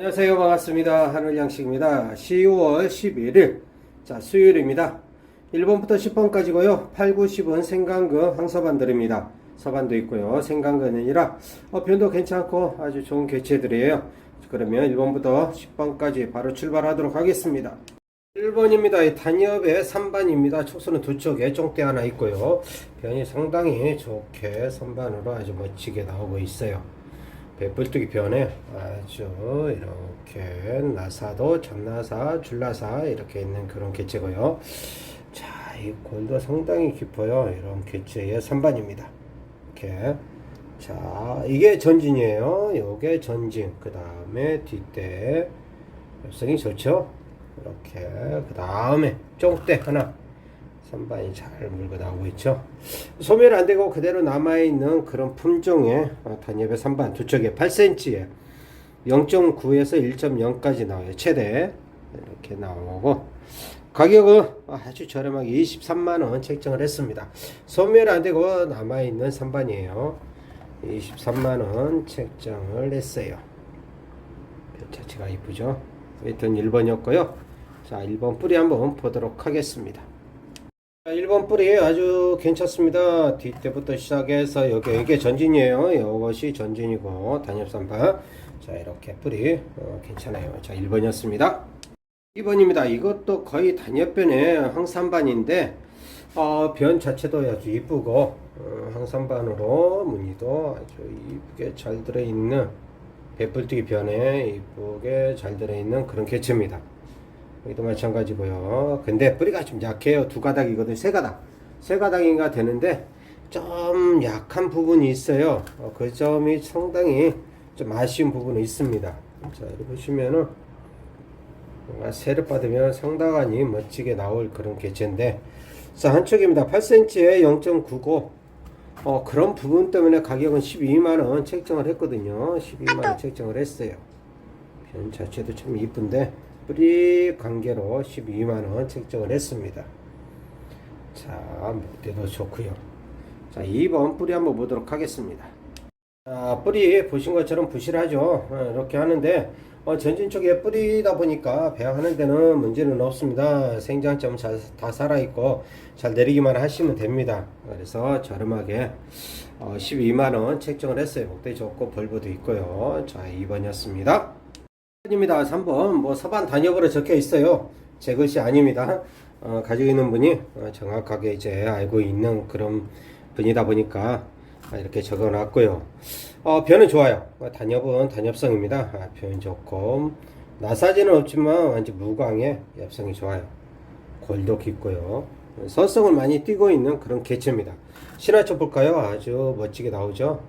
안녕하세요. 반갑습니다. 하늘양식입니다. 10월 11일. 자, 수요일입니다. 1번부터 10번까지고요. 8, 9, 10은 생강근 항서반들입니다. 서반도 있고요. 생강근이라 어, 변도 괜찮고 아주 좋은 개체들이에요. 그러면 1번부터 10번까지 바로 출발하도록 하겠습니다. 1번입니다. 이 단엽의 3반입니다. 촉수는 두 쪽에 쫑대 하나 있고요. 변이 상당히 좋게 선반으로 아주 멋지게 나오고 있어요. 배불뚝이 변에 아주 이렇게 나사도 전나사, 줄나사 이렇게 있는 그런 개체고요. 자, 이 골도 상당히 깊어요. 이런 개체의 3반입니다. 이렇게. 자, 이게 전진이에요. 요게 전진. 그 다음에 뒷대. 열성이 좋죠? 이렇게. 그 다음에 쫑대 하나. 선반이 잘 물고 나오고 있죠. 소멸 안 되고 그대로 남아있는 그런 품종의 어, 단엽의 선반 두 척에 8cm에 0.9에서 1.0까지 나와요. 최대. 이렇게 나오고. 가격은 아주 저렴하게 23만원 책정을 했습니다. 소멸 안 되고 남아있는 선반이에요. 23만원 책정을 했어요. 별 자체가 이쁘죠? 하여튼 1번이었고요. 자, 1번 뿌리 한번 보도록 하겠습니다. 자, 1번 뿌리 아주 괜찮습니다. 뒷대부터 시작해서 여기 이게 전진이에요. 이것이 전진이고 단엽산반. 자 이렇게 뿌리 어, 괜찮아요. 자 1번이었습니다. 2번입니다. 이것도 거의 단엽변의 항산반인데 어, 변 자체도 아주 이쁘고 어, 항산반으로 무늬도 아주 이쁘게 잘 들어있는 배불뜨기 변에 이쁘게 잘 들어있는 그런 개체입니다. 여기도 마찬가지고요. 근데 뿌리가 좀 약해요. 두 가닥이거든요. 세 가닥. 세 가닥인가 되는데 좀 약한 부분이 있어요. 어, 그 점이 상당히 좀 아쉬운 부분이 있습니다. 자, 여기 보시면은 뭔가 세를 받으면 상당히 멋지게 나올 그런 개체인데 자, 한쪽입니다. 8cm에 0.99 어, 그런 부분 때문에 가격은 12만원 책정을 했거든요. 12만원 책정을 했어요. 변 자체도 참 이쁜데 뿌리 관계로 12만원 책정을 했습니다. 자, 목대도 좋고요. 자, 2번 뿌리 한번 보도록 하겠습니다. 자, 뿌리 보신 것처럼 부실하죠. 어, 이렇게 하는데 어, 전진 쪽에 뿌리다 보니까 배양하는 데는 문제는 없습니다. 생장점 잘, 다 살아있고 잘 내리기만 하시면 됩니다. 그래서 저렴하게 어, 12만원 책정을 했어요. 목대 좋고 벌브도 있고요. 자, 2번이었습니다. 입니다. 3번 뭐 서반 단엽으로 적혀 있어요. 제 것이 아닙니다. 어, 가지고 있는 분이 어, 정확하게 이제 알고 있는 그런 분이다 보니까 아, 이렇게 적어 놨고요. 어, 변은 좋아요. 어, 단엽은 단엽성입니다. 아, 변 좋고 나사지는 없지만 완전 무광의 엽성이 좋아요. 골도 깊고요. 서성을 많이 띄고 있는 그런 개체입니다. 신화초 볼까요? 아주 멋지게 나오죠.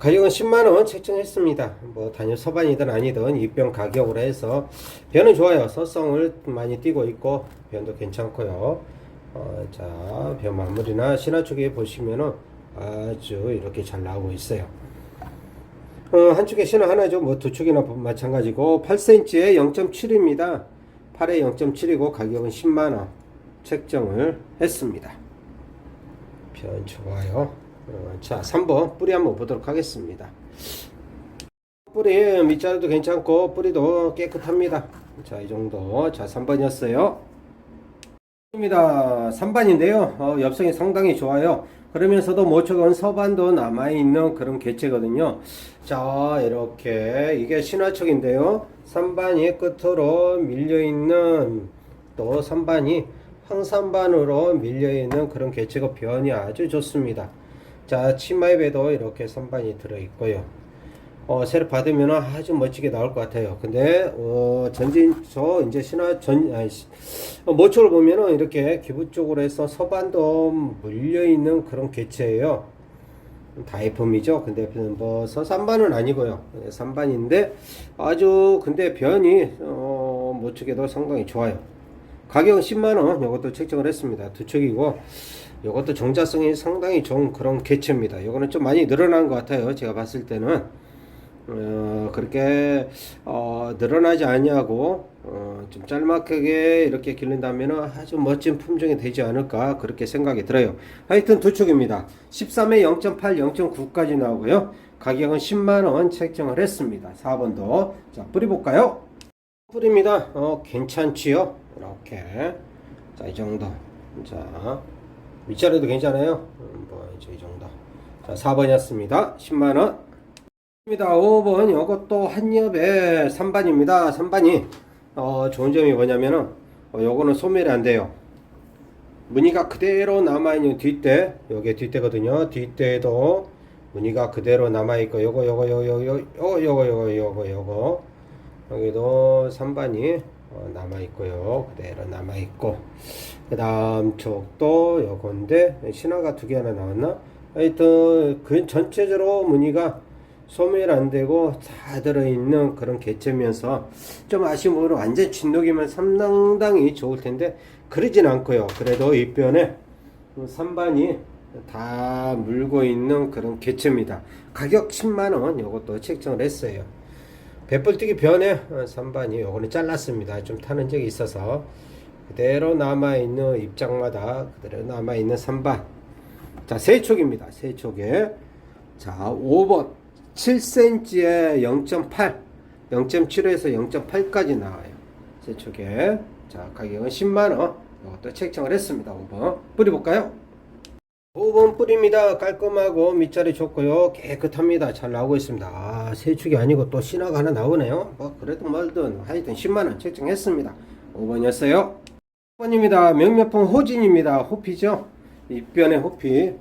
가격은 10만원 책정했습니다. 뭐 단일 서반이든 아니든 입병 가격으로 해서 변은 좋아요. 서성을 많이 띄고 있고 변도 괜찮고요. 어, 자, 변 마무리나 신화 쪽에 보시면은 아주 이렇게 잘 나오고 있어요. 어, 한쪽에 신화 하나죠. 뭐 두 쪽이나 마찬가지고 8cm에 0.7입니다. 8에 0.7이고 가격은 10만원 책정을 했습니다. 변 좋아요. 어, 자, 3번 뿌리 한번 보도록 하겠습니다. 뿌리 밑자리도 괜찮고 뿌리도 깨끗합니다. 자, 이 정도. 자, 3번이었어요. 입니다. 3반인데요. 어, 엽성이 상당히 좋아요. 그러면서도 모촉은 서반도 남아있는 그런 개체거든요. 자, 이렇게 이게 신화촉인데요. 3반이 끝으로 밀려있는 또 3반이 황산반으로 밀려있는 그런 개체고 변이 아주 좋습니다. 자, 치마에 배도 이렇게 선반이 들어있고요. 어, 새를 받으면 아주 멋지게 나올 것 같아요. 근데, 어, 전진, 저, 이제 신화 전, 아니, 어, 모초를 보면은 이렇게 기부 쪽으로 해서 서반도 물려 있는 그런 개체예요. 다이펌이죠. 근데 뭐, 서산반은 아니고요. 산반인데, 아주, 근데 변이, 어, 모축에도 상당히 좋아요. 가격은 10만 원, 이것도 책정을 했습니다. 두 척이고, 이것도 정자성이 상당히 좋은 그런 개체입니다. 이거는 좀 많이 늘어난 것 같아요. 제가 봤을 때는. 어, 그렇게 어, 늘어나지 않냐고 어, 좀 짤막하게 이렇게 기른다면 아주 멋진 품종이 되지 않을까 그렇게 생각이 들어요. 하여튼 두 축입니다. 13에 0.8, 0.9까지 나오고요. 가격은 10만원 책정을 했습니다. 4번도. 자, 뿌리볼까요? 뿌립니다. 어, 괜찮지요? 이렇게. 자, 이 정도. 자, 밑자리도 괜찮아요. 음, 뭐, 이제 이 정도. 자, 4번이었습니다. 10만원. 입니다. 5번 요것도 한엽의 3반입니다. 3반이 어, 좋은 점이 뭐냐면은 어, 요거는 소멸이 안 돼요. 무늬가 그대로 남아있는 뒷대 요게 뒷대거든요. 뒷대도 무늬가 그대로 남아있고 요거 요거 요거 요거 요거 요거 요거 요거 요거 여기도 3반이 어, 남아있고요. 그대로 남아있고 그 다음 쪽도 요건데 신화가 두개 하나 나왔나? 하여튼 그 전체적으로 무늬가 소멸 안 되고 다 들어있는 그런 개체면서 좀 아쉬움으로 완전 진돗개면 상당히 좋을 텐데 그러진 않고요. 그래도 입변에 3반이 다 물고 있는 그런 개체입니다. 가격 10만원 이것도 책정을 했어요. 배불뛰기 변에 3반이 요거는 잘랐습니다. 좀 타는 적이 있어서 그대로 남아있는 입장마다 그대로 남아있는 3반 자 세촉입니다. 세촉에 자 5번 7cm에 0.8 0.7에서 0.8까지 나와요. 세촉에 자 가격은 10만원 이것도 책정을 했습니다. 5번 뿌려볼까요? 5번 뿌립니다. 깔끔하고 밑자리 좋고요. 깨끗합니다. 잘 나오고 있습니다. 아, 세축이 아니고 또 신화가 하나 나오네요. 뭐 그래도 말든 하여튼 10만원 책정했습니다. 5번이었어요. 5번입니다. 명명품 호진입니다. 호피죠. 입변의 호피.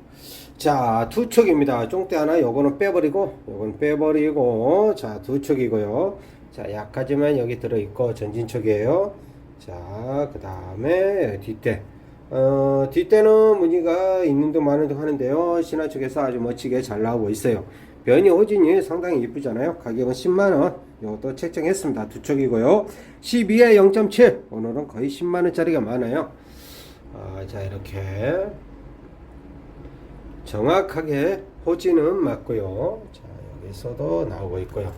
자, 두 촉입니다. 쫑대 하나, 요거는 빼버리고, 요건 빼버리고, 자, 두 촉이고요. 자, 약하지만 여기 들어있고, 전진촉이에요. 자, 그 다음에 뒷대. 어, 뒷대는 무늬가 있는 둥 많은 둥 하는데요. 신화 쪽에서 아주 멋지게 잘 나오고 있어요. 변이 호진이 상당히 이쁘잖아요. 가격은 10만원. 이것도 책정했습니다. 두 촉이고요. 12에 0.7. 오늘은 거의 10만원짜리가 많아요. 아, 자, 이렇게. 정확하게 호지는 맞고요. 자, 여기서도 나오고 있고요.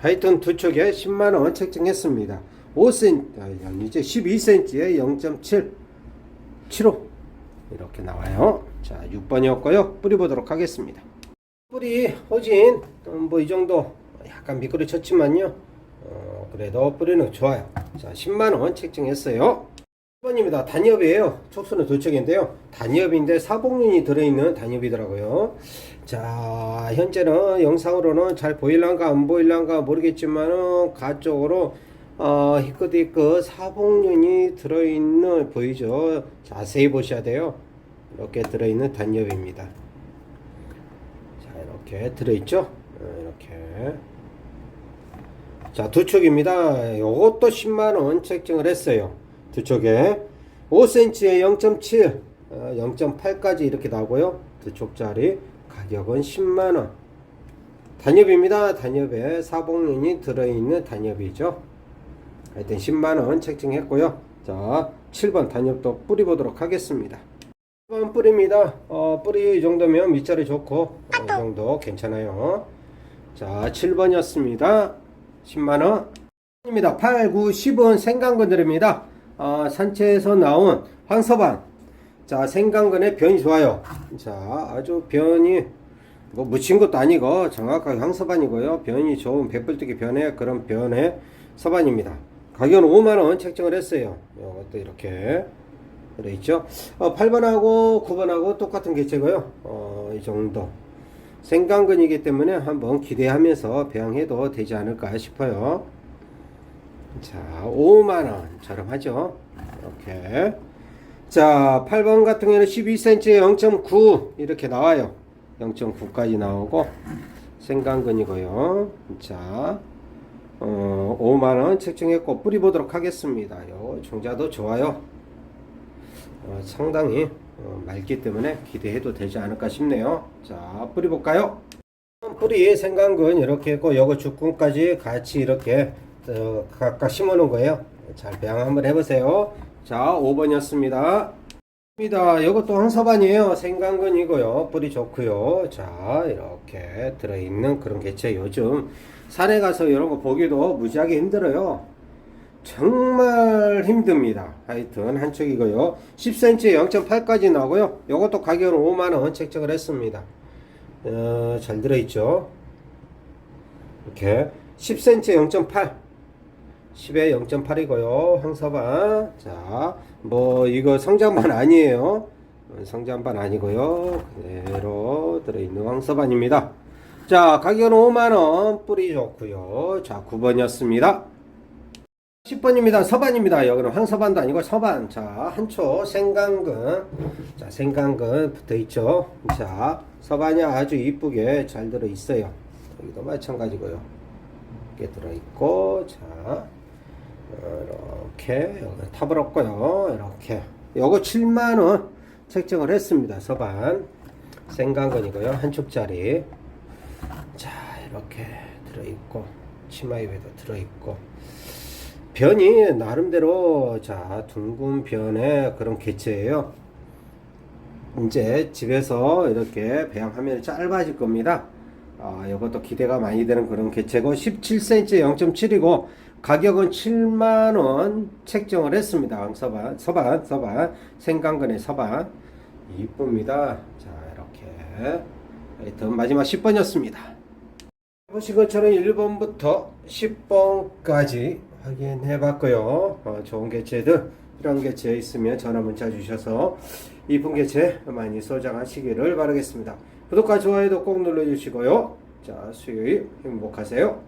하여튼 두 촉에 10만원 책정했습니다. 5cm, 아, 이제 12cm에 0.7, 7호. 이렇게 나와요. 자, 6번이었고요. 뿌리 보도록 하겠습니다. 뿌리, 호진, 뭐 이 정도 약간 미끄러졌지만요. 어, 그래도 뿌리는 좋아요. 자, 10만원 책정했어요. 1번입니다. 단엽이에요. 촉수는 두 척인데요. 단엽인데 사복륜이 들어있는 단엽이더라고요. 자, 현재는 영상으로는 잘 보일란가 안 보일란가 모르겠지만은 가쪽으로 어, 히끗히끗 사복륜이 들어있는 보이죠? 자세히 보셔야 돼요. 이렇게 들어있는 단엽입니다. 자, 이렇게 들어있죠? 어, 이렇게. 자, 두 촉입니다. 요것도 10만원 책정을 했어요. 두 촉에 5cm에 0.7, 어, 0.8까지 이렇게 나오고요. 두 촉짜리 가격은 10만원. 단엽입니다. 단엽에 사복륜이 들어있는 단엽이죠. 하여튼 10만원 책정했고요. 자, 7번 단엽도 뿌리 보도록 하겠습니다. 7번 뿌립니다. 어, 뿌리 이 정도면 밑자리 좋고, 어, 이 정도 괜찮아요. 자, 7번이었습니다. 10만원. 입니다. 8, 9, 10은 생강건들입니다. 어, 산채에서 나온 황서반. 자, 생강근의 변이 좋아요. 자, 아주 변이 뭐 묻힌 것도 아니고 정확하게 황서반이고요. 변이 좋은 백불뜨기 변의 그런 변의 서반입니다. 가격은 5만원 책정을 했어요. 이것도 이렇게 들어있죠. 어, 8번하고 9번하고 똑같은 개체고요. 어, 이 정도. 생강근이기 때문에 한번 기대하면서 배양해도 되지 않을까 싶어요. 자, 5만원 저렴하죠. 이렇게. 자, 8번 같은 경우는 12cm에 0.9 이렇게 나와요. 0.9까지 나오고 생강근이고요. 자, 어, 5만원 책정했고 뿌리 보도록 하겠습니다. 요 종자도 좋아요. 어, 상당히 어, 맑기 때문에 기대해도 되지 않을까 싶네요. 자, 뿌리 볼까요? 뿌리 생강근 이렇게 했고 요거 죽근까지 같이 이렇게 어, 각각 심어 놓은 거예요. 잘 배양 한번 해보세요. 자, 5번이었습니다. 입니다. 이것도 황서반이에요. 생강근이고요. 뿌리 좋고요. 자, 이렇게 들어있는 그런 개체 요즘 산에 가서 이런 거 보기도 무지하게 힘들어요. 정말 힘듭니다. 하여튼 한 척이고요. 10cm에 0.8까지 나오고요. 이것도 가격은 5만원 책정을 했습니다. 어, 잘 들어있죠. 이렇게 10cm 0.8 10에 0.8이고요 황서반 자 뭐 이거 성장반 아니에요 어, 성장반 아니고요 그대로 들어있는 황서반입니다 자 가격은 5만원 뿌리 좋고요 자 9번이었습니다 10번입니다. 서반입니다. 여기는 황서반도 아니고 서반. 자, 한초 생강근. 자, 생강근 붙어 있죠. 자, 서반이 아주 이쁘게 잘 들어 있어요. 여기도 마찬가지고요. 이렇게 들어 있고, 자, 이렇게 여기 탑을 없고요. 이렇게. 요거 7만 원 책정을 했습니다. 서반. 생강근이고요. 한 축짜리. 자, 이렇게 들어 있고, 치마 입에도 들어 있고. 변이 나름대로 자 둥근 변의 그런 개체예요. 이제 집에서 이렇게 배양하면 짧아질 겁니다. 아, 이것도 기대가 많이 되는 그런 개체고 17cm 0.7이고 가격은 7만 원 책정을 했습니다. 서반, 서반, 서반, 생강근의 서반 이쁩니다. 자 이렇게 하여튼 마지막 10번이었습니다. 보신 것처럼 1번부터 10번까지 확인해 봤고요. 어, 좋은 개체들, 이런 개체 있으면 전화 문자 주셔서 이쁜 개체 많이 소장하시기를 바라겠습니다. 구독과 좋아요도 꼭 눌러주시고요. 자, 수요일 행복하세요.